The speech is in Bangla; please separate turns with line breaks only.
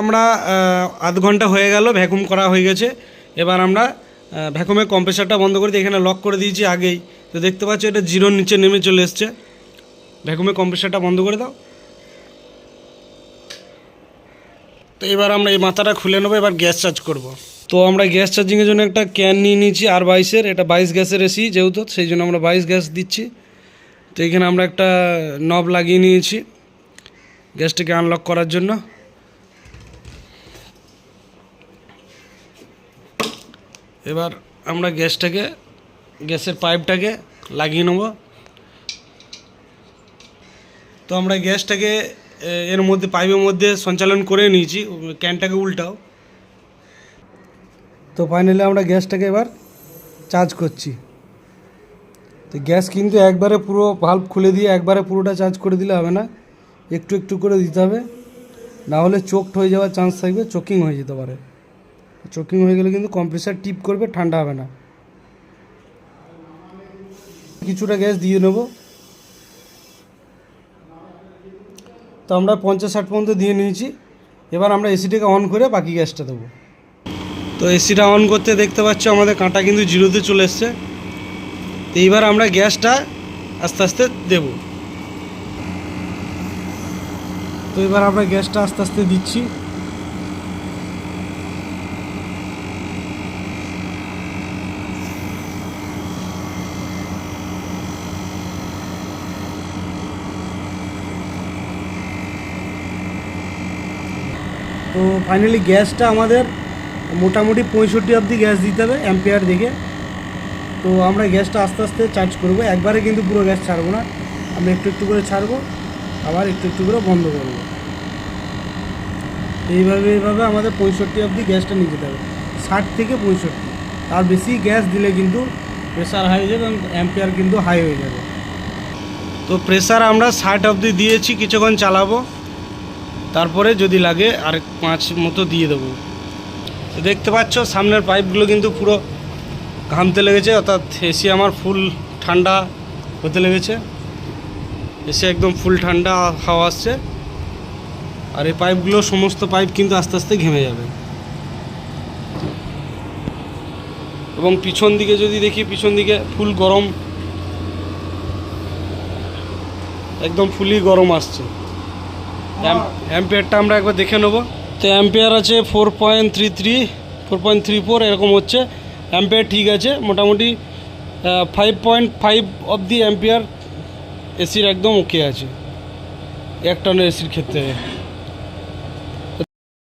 আমরা আধ ঘণ্টা হয়ে গেল ভ্যাকুম করা হয়ে গেছে। এবার আমরা ভ্যাকুমের কম্প্রেসারটা বন্ধ করে দিয়ে এখানে লক করে দিয়েছি আগেই। তো দেখতে পাচ্ছ এটা জিরোর নিচে নেমে চলে এসছে। ভ্যাকুমের কম্প্রেসারটা বন্ধ করে দাও। তো এবার আমরা এই মাথাটা খুলে নেব, এবার গ্যাস চার্জ করব। তো আমরা গ্যাস চার্জিংয়ের জন্য একটা ক্যান নিয়ে নিয়েছি আর বাইশের এটা বাইশ গ্যাসের এসি যেহেতু, সেই জন্য আমরা বাইশ গ্যাস দিচ্ছি। তো এখানে আমরা একটা নব লাগিয়ে নিয়েছি, গ্যাসটাকে আনলক করার জন্য। এবার আমরা গ্যাসটাকে, গ্যাসের পাইপটাকে লাগিয়ে নেব। তো আমরা গ্যাসটাকে এর মধ্যে, পাইপের মধ্যে সঞ্চালন করে নিয়েছি, ক্যানটাকে উল্টাও। তো ফাইনালি আমরা গ্যাসটাকে এবার চার্জ করছি। তো গ্যাস কিন্তু একবারে পুরো ভাল্ব খুলে দিয়ে একবারে পুরোটা চার্জ করে দিলে হবে না। একটু একটু করে দিতে হবে। না হলে চোকড হয়ে যাওয়ার চান্স থাকবে চোকিং হয়ে যেতে পারে। চোকিং হয়ে গেলে কিন্তু কম্প্রেসার টিপ করবে, ঠান্ডা হবে না। কিছুটা গ্যাস দিয়ে নেব। তো আমরা পঞ্চাশ ষাট পর্যন্ত দিয়ে নিয়েছি। এবার আমরা এসিটাকে অন করে বাকি গ্যাসটা দেবো। তো এসিটা অন করতে দেখতে পাচ্ছ, আমাদের কাঁটা কিন্তু জিরোতে চলে এসছে। তো এইবার আমরা গ্যাসটা আস্তে আস্তে দেব। তো এবার আমরা গ্যাসটা আস্তে আস্তে দিচ্ছি। তো ফাইনালি গ্যাসটা আমাদের মোটামুটি পঁয়ষট্টি অবধি গ্যাস দিতে হবে অ্যাম্পিয়ার দেখে। তো আমরা গ্যাসটা আস্তে আস্তে চার্জ করব। একবারে কিন্তু পুরো গ্যাস ছাড়বো না। আমরা একটু একটু করে ছাড়বো। আবার একটু একটু করে বন্ধ করব। এইভাবে এইভাবে আমাদের পঁয়ষট্টি অবধি গ্যাসটা নিয়ে যেতে হবে। ষাট থেকে পঁয়ষট্টি। তার বেশি গ্যাস দিলে কিন্তু প্রেশার হাই হয়ে যাবে এবং অ্যাম্পিয়ার কিন্তু হাই হয়ে যাবে। তো প্রেশার আমরা ষাট অবধি দিয়েছি, কিছুক্ষণ চালাবো। তারপরে যদি লাগে আর পাঁচ মতো দিয়ে দেবো। দেখতে পাচ্ছ, সামনের পাইপগুলো কিন্তু পুরো ঘামতে লেগেছে, অর্থাৎ এসি আমার ফুল ঠান্ডা হতে লেগেছে। এসে একদম ফুল ঠান্ডা হাওয়া আসছে। আর এই পাইপগুলো, সমস্ত পাইপ কিন্তু আস্তে আস্তে ঘেমে যাবে। এবং পিছন দিকে যদি দেখি, পিছন দিকে ফুল গরম। একদম ফুলই গরম আসছে। অ্যাম্পিয়ারটা আমরা একবার দেখে নেব। তো অ্যাম্পিয়ার আছে four point three three four point three four এরকম হচ্ছে। অ্যাম্পিয়ার ঠিক আছে, মোটামুটি five point five of the ampere এসির একদম ওকে আছে। এক টনের এসির ক্ষেত্রে।